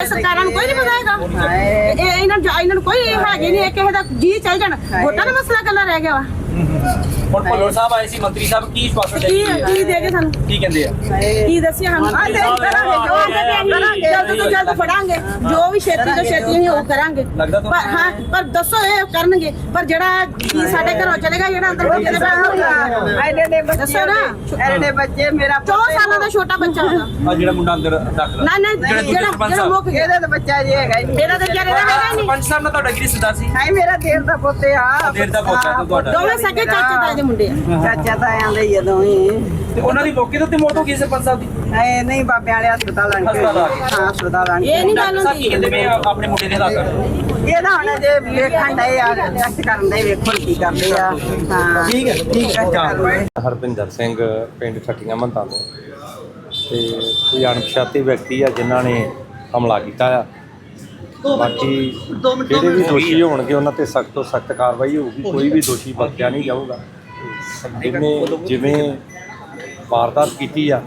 ਸਰਕਾਰਾਂ ਨੂੰ ਕੋਈ ਨਹੀਂ ਪਤਾਏਗਾ ਇਹ ਇਹਨਾਂ ਨੂੰ ਇਹਨਾਂ ਨੂੰ ਕੋਈ ਹੈਗੇ ਨਹੀਂ ਇਹ ਕਿਸੇ ਦਾ ਜੀ ਚੱਲ ਜਾਣ। ਵੋਟਾਂ ਦਾ ਮਸਲਾ ਕੱਲਾ ਰਹਿ ਗਿਆ ਵਾ। ਹੁਣ ਭੱਲਰ ਸਾਹਿਬ ਆਏ ਸੀ ਮੰਤਰੀ ਸਾਹਿਬ ਕੀ ਸਵਾਗਤ ਹੈ? ਕੀ ਕੀ ਦੇ ਕੇ ਸਾਨੂੰ? ਕੀ ਕਹਿੰਦੇ ਆ? ਕੀ ਦੱਸਿਆ ਸਾਨੂੰ? ਆ ਦੇ ਕਰਾਂਗੇ ਜੋ ਜਲਦ ਤੋਂ ਜਲਦ ਫੜਾਂਗੇ। ਜੋ ਵੀ ਛੇਤੀ ਤੋਂ ਛੇਤੀ ਅਸੀਂ ਉਹ ਕਰਾਂਗੇ। ਪਰ ਹਾਂ ਪਰ ਦੱਸੋ ਇਹ ਕਰਨਗੇ। ਪਰ ਜਿਹੜਾ ਕੀ ਸਾਡੇ ਘਰੋਂ ਚਲੇਗਾ ਜਿਹੜਾ ਅੰਦਰ ਬੱਚੇ ਦੇ ਬੈਠਾ ਐਡੇ ਐਡੇ ਬੱਚੇ ਦੱਸੋ ਨਾ। ਐਡੇ ਬੱਚੇ ਮੇਰਾ 4 ਸਾਲਾਂ ਦਾ ਛੋਟਾ ਬੱਚਾ ਹੁੰਦਾ ਆ ਜਿਹੜਾ ਮੁੰਡਾ ਅੰਦਰ ਦਾਖਲ ਨਾ ਨਾ ਜਿਹੜਾ ਜਿਹੜਾ। ਮੁੱਕ ਗਿਆ। ਇਹਦਾ ਤਾਂ ਬੱਚਾ ਜੀ ਹੈਗਾ ਹੀ ਨਹੀਂ। ਇਹਦਾ ਤਾਂ ਦਾ ਹੈਗਾ ਹੀ ਨਹੀਂ। ਸਰਪੰਚ ਸਾਹਿਬ ਨਾਲ ਤੁਹਾਡਾ ਕੀ ਰਿਸ਼ਤਾ ਸੀ? ਹਾਏ ਮੇਰਾ ਦੇਰ ਦਾ ਪੁੱਤ ਆ। ਦੇਰ ਦਾ ਪੁੱਤ ਆ ਤੁਹਾਡਾ। ਦੋਵੇਂ ਸਕੇ ਚਾਚੇ ਤਾਏ ਦੇ ਮੁੰਡੇ ਆ। ਚਾਚਾ ਤਾਂ ਆਂਦੇ ਹੀ ਜਦੋਂ ਹੀ ਤੇ ਉਹਨਾਂ ਦੀ ਮੌਕੇ ਦੇ ਉੱਤੇ ਮੌਤ ਹੋ ਗਈ ਸਰਪੰਚ ਸਾਹਿਬ ਦੀ? ਹਾਏ ਨਹੀਂ ਬਾਬੇ ਵਾਲੇ ਹਸਪਤਾਲ ਆਣ ਕੇ। ਹਸਪਤਾਲ ਆ ਗਏ। ਹਾਂ ਹਸਪਤਾਲ ਆਣ ਇਹ ਕੇ ਨਹੀਂ ਡਾਕਟਰ ਗੱਲ ਸਾਹਿਬ ਕੀ ਹੁੰਦੀ। ਕਹਿੰਦੇ ਮੈਂ ਆਪਣੇ ਮੁੰਡੇ ਦੇ ਹਾਲਾਤ? ਇਹ ਨਾ ਹੁਣ ਜੇ ਵੇਖਣ ਦੇ ਆ ਟੈਸਟ ਕਰਨ ਦੇ ਵੇਖੋ ਕੀ ਕਰਦੇ ਆ। ਹਾਂ। ਠੀਕ ਹੈ ਠੀਕ ਹੈ। ਹਰਪਿੰਦਰ ਸਿੰਘ ਪਿੰਡ ਠੱਟੀਆਂ ਮੰਤਾਂ ਤੋਂ। ਤੇ ਕੋਈ ਅਣਪਛਾਤੇ ਵਿਅਕਤੀ ਆ ਜਿਨ੍ਹਾਂ ਨੇ ਹਮਲਾ ਕੀਤਾ ਆ ਬਾਕੀ ਜਿਹੜੇ ਵੀ ਦੋਸ਼ੀ ਹੋਣਗੇ ਉਹਨਾਂ ਤੇ ਸਖਤ ਤੋਂ ਸਖਤ ਕਾਰਵਾਈ ਹੋਊਗੀ ਕੋਈ ਵੀ ਦੋਸ਼ੀ ਬਖਸ਼ਿਆ ਨਹੀਂ ਜਾਊਗਾ। ਜਿਹਨੇ ਜਿਵੇਂ ਵਾਰਦਾਤ ਕੀਤੀ ਆ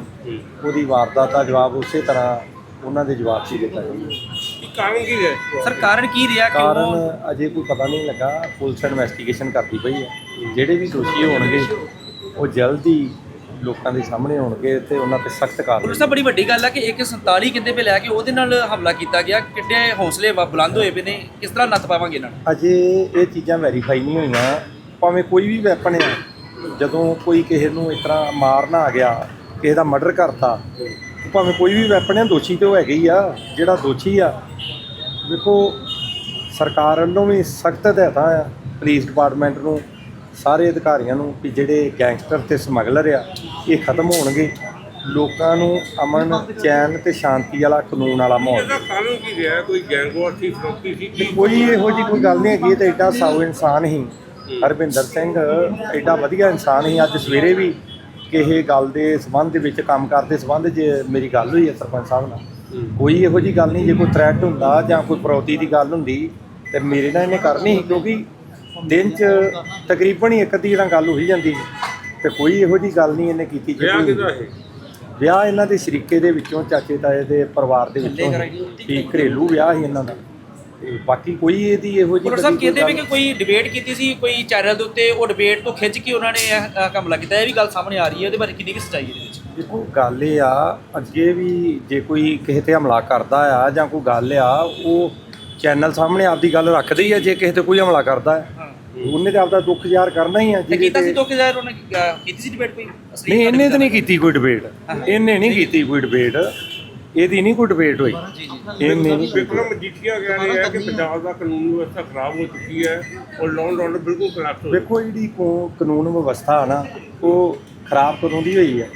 ਉਹਦੀ ਵਾਰਦਾਤ ਦਾ ਜਵਾਬ ਉਸੇ ਤਰ੍ਹਾਂ ਉਹਨਾਂ ਦੇ ਜਵਾਬ 'ਚ ਹੀ ਦਿੱਤਾ ਜਾਊਗਾ। ਸਰ ਕਾਰਨ ਕੀ ਰਿਹਾ? ਕਿ ਉਹ ਕਾਰਨ ਅਜੇ ਕੋਈ ਪਤਾ ਨਹੀਂ ਲੱਗਾ। ਪੁਲਿਸ ਇਨਵੈਸਟੀਗੇਸ਼ਨ ਕਰਦੀ ਪਈ ਹੈ ਜਿਹੜੇ ਵੀ ਦੋਸ਼ੀ ਹੋਣਗੇ ਉਹ ਜਲਦੀ ਲੋਕਾਂ ਦੇ ਸਾਹਮਣੇ ਹੋਣਗੇ ਤੇ ਉਹਨਾਂ ਤੇ ਸਖਤ ਕਾਰਵਾਈ ਸਾਹਿਬ ਬੜੀ ਵੱਡੀ ਗੱਲ ਹੈ ਕਿ 147 ਕਹਿੰਦੇ ਪੇ ਲੈ ਕੇ ਉਹਦੇ ਨਾਲ ਹਮਲਾ ਕੀਤਾ ਗਿਆ। ਕਿੱਡੇ ਹੌਸਲੇ ਬੁਲੰਦ ਹੋਏ ਪਏ ਨੇ। ਕਿਸ ਤਰ੍ਹਾਂ ਨੱਥ ਪਾਵਾਂਗੇ ਇਹਨਾਂ ਨੂੰ? ਅਜੇ ਇਹ ਚੀਜ਼ਾਂ ਵੈਰੀਫਾਈ ਨਹੀਂ ਹੋਈਆਂ। ਭਾਵੇਂ ਕੋਈ ਵੀ ਵੈਪਨ ਆ ਜਦੋਂ ਕੋਈ ਕਿਸੇ ਨੂੰ ਇਸ ਤਰ੍ਹਾਂ ਮਾਰਨਾ ਆ ਗਿਆ ਕਿਸੇ ਦਾ ਮਰਡਰ ਕਰਤਾ ਭਾਵੇਂ ਕੋਈ ਵੀ ਵੈਪਨ ਆ ਦੋਸ਼ੀ ਤੇ ਉਹ ਹੈਗੇ ਹੀ ਆ। ਜਿਹੜਾ ਦੋਸ਼ੀ ਆ ਵੇਖੋ ਸਰਕਾਰ ਵੱਲੋਂ ਵੀ ਸਖਤ ਹਦਾਇਤਾਂ ਆ। ਪੁਲਿਸ ਡਿਪਾਰਟਮੈਂਟ ਨੂੰ ਸਾਰੇ ਅਧਿਕਾਰੀਆਂ ਨੂੰ ਕਿ ਜਿਹੜੇ ਗੈਂਗਸਟਰ ਤੇ ਸਮਗਲਰ ਆ ਇਹ ਖਤਮ ਹੋਣਗੇ। ਲੋਕਾਂ ਨੂੰ ਅਮਨ ਚੈਨ ਤੇ ਸ਼ਾਂਤੀ ਵਾਲਾ ਕਾਨੂੰਨ ਵਾਲਾ ਮਾਹੌਲ। ਇਹਦਾ ਕਾਰਨ ਕੀ ਰਿਹਾ? ਕੋਈ ਗੈਂਗਵਾਰ ਸੀ ਫਰੋਕੀ ਸੀ ਕੀ ਕੋਈ ਇਹੋ ਜੀ ਕੋਈ ਗੱਲ ਨਹੀਂ ਹੈਗੀ ਇਹ ਤਾਂ ਐਡਾ ਸਾਊ ਇਨਸਾਨ ਹੀ। ਹਰਵਿੰਦਰ ਸਿੰਘ ਐਡਾ ਵਧੀਆ ਇਨਸਾਨ ਹੀ ਅੱਜ ਸਵੇਰੇ ਵੀ ਕਿਸੇ ਗੱਲ ਦੇ ਸੰਬੰਧ ਦੇ ਵਿੱਚ ਕੰਮ ਕਰਦੇ ਸੰਬੰਧ 'ਚ ਮੇਰੀ ਗੱਲ ਹੋਈ ਹੈ ਸਰਪੰਚ ਸਾਹਿਬ ਨਾਲ। ਕੋਈ ਇਹੋ ਜੀ ਗੱਲ ਨਹੀਂ ਜੇ ਕੋਈ ਥ੍ਰੈਟ ਹੁੰਦਾ ਜਾਂ ਕੋਈ ਪ੍ਰੋਤੀ ਦੀ ਗੱਲ ਹੁੰਦੀ ਤੇ ਮੇਰੇ ਨਾਲ ਇਹਨੇ ਕਰਨੀ ਕਿਉਂਕਿ ਦਿਨ 'ਚ ਤਕਰੀਬਨ ਹੀ ਇੱਕ ਅੱਧੀ ਨਾਲ ਗੱਲ ਹੋਈ ਜਾਂਦੀ ਤੇ ਕੋਈ ਇਹੋ ਜੀ ਗੱਲ ਨਹੀਂ ਇਹਨੇ ਕੀਤੀ ਵਿਆਹ ਜਿਹੜੀ- ਕਿਹਦਾ ਇਹ ਵਿਆਹ ਇਹਨਾਂ ਦੇ ਸ਼ਰੀਕੇ ਦੇ ਵਿੱਚੋਂ ਚਾਚੇ ਤਾਏ ਦੇ ਪਰਿਵਾਰ ਦੇ ਵਿੱਚੋਂ ਹੀ ਘਰੇਲੂ ਵਿਆਹ ਸੀ ਇਹਨਾਂ ਦਾ। ਤੇ ਬਾਕੀ ਕੋਈ ਇਹਦੀ ਇਹੋ ਜਿਹੀ ਪੁਲਿਸ ਸਾਹਿਬ ਕਹਿੰਦੇ ਵੀ ਕਿ ਕੋਈ ਡਿਬੇਟ ਕੀਤੀ ਸੀ ਕੋਈ ਚੈਨਲ ਦੇ ਉੱਤੇ ਉਹ ਡਿਬੇਟ ਤੋਂ ਖਿੱਚ ਕੇ ਉਹਨਾਂ ਨੇ ਇਹ ਹਮਲਾ ਕੀਤਾ। ਇਹ ਵੀ ਗੱਲ ਸਾਹਮਣੇ ਆ ਰਹੀ ਹੈ ਉਹਦੇ ਬਾਰੇ ਕਿੰਨੀ ਕੁ ਸੱਚਾਈ ਹੈ ਇਹਦੇ ਵਿੱਚ? ਦੇਖੋ ਗੱਲ ਇਹ ਆ ਅੱਗੇ ਵੀ ਜੇ ਕੋਈ ਕਿਸੇ ਤੇ ਹਮਲਾ ਕਰਦਾ ਆ ਜਾਂ ਕੋਈ ਗੱਲ ਆ ਉਹ ਚੈਨਲ ਸਾਹਮਣੇ ਆਪਦੀ ਗੱਲ ਰੱਖਦੇ ਹੀ ਆ ਜੇ ਕਿਸੇ ਤੇ ਕੋਈ ਹਮਲਾ ਕਰਦਾ ਹੈ ਉਹਨੇ ਤੇ ਆਪਦਾ ਦੁੱਖ ਜ਼ਾਹਰ ਕਰਨਾ ਹੀ ਆ ਤੇ ਜਿਹਦੇ ਕੀਤਾ ਸੀ ਤੇ ਤੋਂ ਜ਼ਾਹਿਰ ਉਹਨੇ ਅਹ, ਕੀਤੀ ਸੀ ਡਿਬੇਟ ਕੋਈ? ਅਸਲੀ ਨਹੀਂ ਇਹਨੇ ਤਾਂ ਨਹੀਂ ਕੀਤੀ ਕੋਈ ਡਿਬੇਟ ਇਹਨੇ ਨਹੀਂ ਕੀਤੀ ਕੋਈ ਡਿਬੇਟ ਇਹਦੀ ਨਹੀਂ ਕੋਈ ਡਿਬੇਟ ਹੋਈ। ਇਹਨੇ ਨਹੀਂ ਕੀਤੀ। ਵਿਕਰਮ ਮਜੀਠੀਆ ਕਹਿ ਰਿਹਾ ਹੈ ਕਿ ਪੰਜਾਬ ਦਾ ਕਾਨੂੰਨ ਵਿਵਸਥਾ ਖਰਾਬ ਹੋ ਚੁੱਕੀ ਹੈ ਔਰ ਲਾਅ ਆਰਡਰ ਬਿਲਕੁਲ ਖਰਾਬ ਹੋ ਵੇਖੋ ਜਿਹੜੀ ਕੋ- ਕਾਨੂੰਨ ਵਿਵਸਥਾ ਆ ਨਾ ਉਹ ਖਰਾਬ ਕਦੋਂ ਦੀ ਹੋਈ ਹੈ।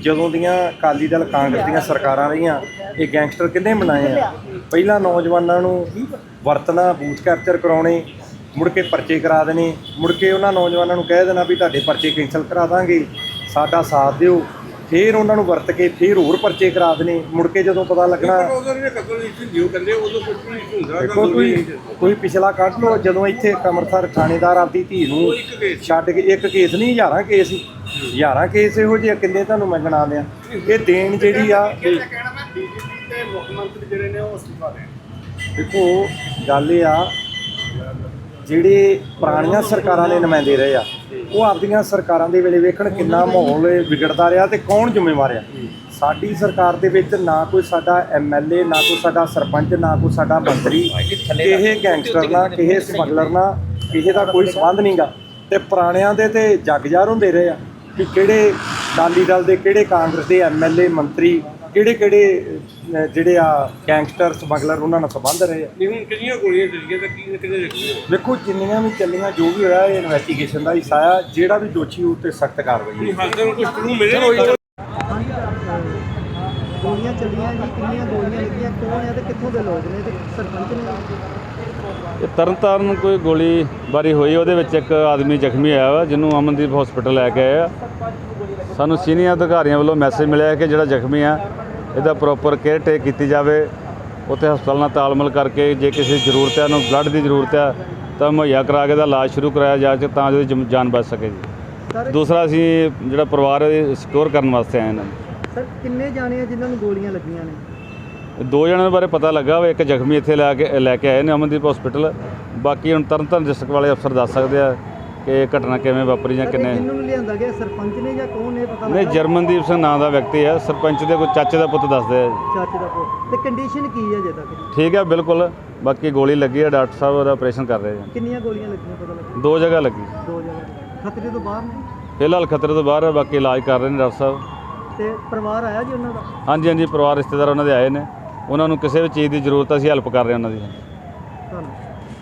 ਜਦੋਂ ਦੀਆਂ ਅਕਾਲੀ ਦਲ ਕਾਂਗਰਸ ਦੀਆਂ ਸਰਕਾਰਾਂ ਰਹੀਆਂ ਇਹ ਗੈਂਗਸਟਰ ਕਿੰਨੇ ਬਣਾਏ ਆ? ਪਹਿਲਾਂ ਨੌਜਵਾਨਾਂ ਨੂੰ ਵਰਤਣਾ ਬੂਥ ਕੈਪਚਰ ਕਰਾਉਣੇ ਮੁੜ ਕੇ ਪਰਚੇ ਕਰਾ ਦੇਣੇ। ਮੁੜ ਕੇ ਉਹਨਾਂ ਨੌਜਵਾਨਾਂ ਨੂੰ ਕਹਿ ਦੇਣਾ ਵੀ ਤੁਹਾਡੇ ਪਰਚੇ ਕੈਂਸਲ ਕਰਾ ਦਾਂਗੇ। ਸਾਡਾ ਸਾਥ ਦਿਓ। ਫੇਰ ਉਹਨਾਂ ਨੂੰ ਵਰਤ ਕੇ ਫੇਰ ਹੋਰ ਪਰਚੇ ਕਰਾ ਦੇਣੇ। ਮੁੜ ਕੇ ਜਦੋਂ ਪਤਾ ਲੱਗਣਾ ਦੇਖੋ ਕੋਈ ਕੋਈ ਪਿਛਲਾ ਕੱਢ ਲਓ। ਜਦੋਂ ਇੱਥੇ ਕਮਰਥਰ ਥਾਣੇਦਾਰ ਆਪਦੀ ਧੀ ਨੂੰ ਛੱਡ ਕੇ ਇੱਕ ਕੇਸ ਨਹੀਂ ਹਜ਼ਾਰਾਂ ਕੇਸ ਸੀ ਹਜ਼ਾਰਾਂ ਕੇਸ ਇਹੋ ਜਿਹੇ ਕਿੰਨੇ ਤੁਹਾਨੂੰ ਮੈਂ ਗਿਣਾ ਦਿਆਂ। ਇਹ ਦੇਣ ਜਿਹੜੀ ਆ ਦੇਖੋ ਗੱਲ ਇਹ ਆ ਜਿਹੜੇ ਪੁਰਾਣੀਆਂ ਸਰਕਾਰਾਂ ਦੇ ਨੁਮਾਇੰਦੇ ਰਹੇ ਆ, ਉਹ ਆਪਦੀਆਂ ਸਰਕਾਰਾਂ ਦੇ ਵੇਲੇ ਵੇਖਣ ਕਿੰਨਾ ਮਾਹੌਲ ਵਿਗੜਦਾ ਰਿਹਾ ਤੇ ਕੌਣ ਜ਼ਿੰਮੇਵਾਰ ਆ। ਸਾਡੀ ਸਰਕਾਰ ਦੇ ਵਿੱਚ ਨਾ ਕੋਈ ਸਾਡਾ ਐਮਐਲਏ ਨਾ ਕੋਈ ਸਾਡਾ ਸਰਪੰਚ, ਨਾ ਕੋਈ ਸਾਡਾ ਮੰਤਰੀ ਕਿਸੇ ਗੈਂਗਸਟਰ ਨਾਲ ਕਿਸੇ ਸਮਗਲਰ ਨਾਲ ਕਿਸੇ ਦਾ ਕੋਈ ਸੰਬੰਧ ਨਹੀਂਗਾ ਤੇ ਪੁਰਾਣਿਆਂ ਦੇ ਤੇ ਜਗਜਾਰ ਹੁੰਦੇ ਰਹੇ ਆ ਕਿ ਕਿਹੜੇ ਅਕਾਲੀ ਦਲ ਦੇ, ਕਿਹੜੇ ਕਾਂਗਰਸ ਦੇ ਐਮਐਲਏ ਮੰਤਰੀ ਕਿਹੜੇ ਕਿਹੜੇ ਅਹ, ਜਿਹੜੇ ਆ ਗੈਂਗਸਟਰ ਸਮਗਲਰ ਉਹਨਾਂ ਨਾਲ ਸੰਬੰਧ ਰਹੇ ਆ? ਨਹੀਂ ਹੁਣ ਕਿੰਨੀਆਂ ਗੋਲੀਆਂ ਚੱਲੀਆਂ ਤਾਂ ਕੀ ਕਿਹਨੇ ਰੱਖੀਆਂ ਵੇਖੋ ਜਿੰਨੀਆਂ ਵੀ ਚੱਲੀਆਂ ਜੋ ਵੀ ਹੋਇਆ ਇਹ ਇਨਵੈਸਟੀਗੇਸ਼ਨ ਦਾ ਹਿੱਸਾ ਆ। ਜਿਹੜਾ ਵੀ ਦੋਸ਼ੀ ਉਹ ਤੇ ਸਖਤ ਕਾਰਵਾਈ ਹੋਈ। ਹਾਲ ਤੱਕ ਕੁਝ ਕਲੂ ਮਿਲੇ ਗੋਲੀਆਂ ਚੱਲੀਆਂ ਜੀ ਕਿੰਨੀਆਂ ਗੋਲੀਆਂ ਲੱਗੀਆਂ ਕੌਣ ਹੈ ਤੇ ਕਿੱਥੋਂ ਦੇ ਲੋਕ ਨੇ ਤੇ ਸਰਪੰਚ ਨੇ? ਇਹ ਤਰਨਤਾਰਨ ਕੋਈ ਗੋਲੀ ਬਾਰੀ ਹੋਈ ਉਹਦੇ ਵਿੱਚ ਇੱਕ ਆਦਮੀ ਜ਼ਖਮੀ ਹੋਇਆ ਵਾ ਜਿਹਨੂੰ ਅਮਨਦੀਪ ਹਸਪੀਟਲ ਲੈ ਕੇ ਆਏ ਆ। ਸਾਨੂੰ ਸੀਨੀਅਰ ਅਧਿਕਾਰੀਆਂ ਵੱਲੋਂ ਮੈਸੇਜ ਮਿਲਿਆ ਕਿ ਜਿਹੜਾ ਜ਼ਖਮੀ ਆ ਇਹਦਾ ਪ੍ਰੋਪਰ ਕੇਅਰ ਟੇਕ ਕੀਤੀ ਜਾਵੇ। ਉੱਥੇ ਹਸਪਤਾਲ ਨਾਲ ਤਾਲਮੇਲ ਕਰਕੇ ਜੇ ਕਿਸੇ ਜ਼ਰੂਰਤ ਹੈ ਉਹਨੂੰ ਬਲੱਡ ਦੀ ਜ਼ਰੂਰਤ ਹੈ ਤਾਂ ਮੁਹੱਈਆ ਕਰਾ ਕੇ ਦਾ ਇਲਾਜ ਸ਼ੁਰੂ ਕਰਾਇਆ ਜਾ ਕੇ ਤਾਂ ਜੋ ਜਾਨ ਬਚ ਸਕੇ ਜੀ। ਦੂਸਰਾ ਅਸੀਂ ਜਿਹੜਾ ਪਰਿਵਾਰ ਹੈ ਸਿਕਿਉਰ ਕਰਨ ਵਾਸਤੇ ਆਏ ਇਹਨਾਂ ਨੂੰ। ਸਰ ਕਿੰਨੇ ਜਾਣੇ ਆ ਜਿਨ੍ਹਾਂ ਨੂੰ ਗੋਲੀਆਂ ਲੱਗੀਆਂ ਨੇ? ਦੋ ਜਣਿਆਂ ਬਾਰੇ ਪਤਾ ਲੱਗਾ ਵਾ ਇੱਕ ਜ਼ਖਮੀ ਇੱਥੇ ਲੈ ਕੇ ਲੈ ਕੇ ਆਏ ਨੇ ਅਮਨਦੀਪ ਹਸਪੀਟਲ ਬਾਕੀ ਹੁਣ ਤਰਨਤਾਰਨ ਡਿਸਟ੍ਰਿਕਟ ਵਾਲੇ ਅਫਸਰ ਦੱਸ ਸਕਦੇ ਆ। ਕਿ ਇਹ ਘਟਨਾ ਕਿਵੇਂ ਵਾਪਰੀ ਜਾਂ ਕਿੰਨੇ ਜਿਹਨੂੰ ਲਿਆਂਦਾ ਗਿਆ? ਸਰਪੰਚ ਨੇ ਜਾਂ ਕੌਣ ਨੇ? ਪਤਾ ਨਹੀਂ ਜਰਮਨਦੀਪ ਸਿੰਘ ਨਾਂ ਦਾ ਵਿਅਕਤੀ ਹੈ। ਸਰਪੰਚ ਦੇ ਕੋਈ ਚਾਚੇ ਦਾ ਪੁੱਤ ਦੱਸਦੇ ਆ ਚਾਚੇ ਦਾ ਪੁੱਤ। ਤੇ ਕੰਡੀਸ਼ਨ ਕੀ ਹੈ ਜੇ ਤੱਕ? ਠੀਕ ਹੈ ਬਿਲਕੁਲ। ਬਾਕੀ ਗੋਲੀ ਲੱਗੀ ਹੈ ਡਾਕਟਰ ਸਾਹਿਬ ਉਹਦਾ ਆਪਰੇਸ਼ਨ ਕਰ ਰਹੇ ਆ। ਕਿੰਨੀਆਂ ਗੋਲੀਆਂ ਲੱਗੀਆਂ ਪਤਾ ਲੱਗਾ? ਦੋ ਜਗ੍ਹਾ ਲੱਗੀ। ਦੋ ਜਗ੍ਹਾ ਖਤਰੇ ਤੋਂ ਬਾਹਰ ਨੇ? ਫਿਲਹਾਲ ਖਤਰੇ ਤੋਂ ਬਾਹਰ ਹੈ ਬਾਕੀ ਇਲਾਜ ਕਰ ਰਹੇ ਨੇ ਡਾਕਟਰ ਸਾਹਿਬ। ਤੇ ਪਰਿਵਾਰ ਆਇਆ ਜੀ ਉਹਨਾਂ ਦਾ? ਹਾਂਜੀ ਹਾਂਜੀ ਪਰਿਵਾਰ ਰਿਸ਼ਤੇਦਾਰ ਉਹਨਾਂ ਦੇ ਆਏ ਨੇ। ਉਹਨਾਂ ਨੂੰ ਕਿਸੇ ਵੀ ਚੀਜ਼ ਦੀ ਜ਼ਰੂਰਤ ਹੈ, ਅਸੀਂ ਹੈਲਪ ਕਰ ਰਹੇ ਹਾਂ ਉਹਨਾਂ ਦੀ। ਧੰਨਵਾਦ।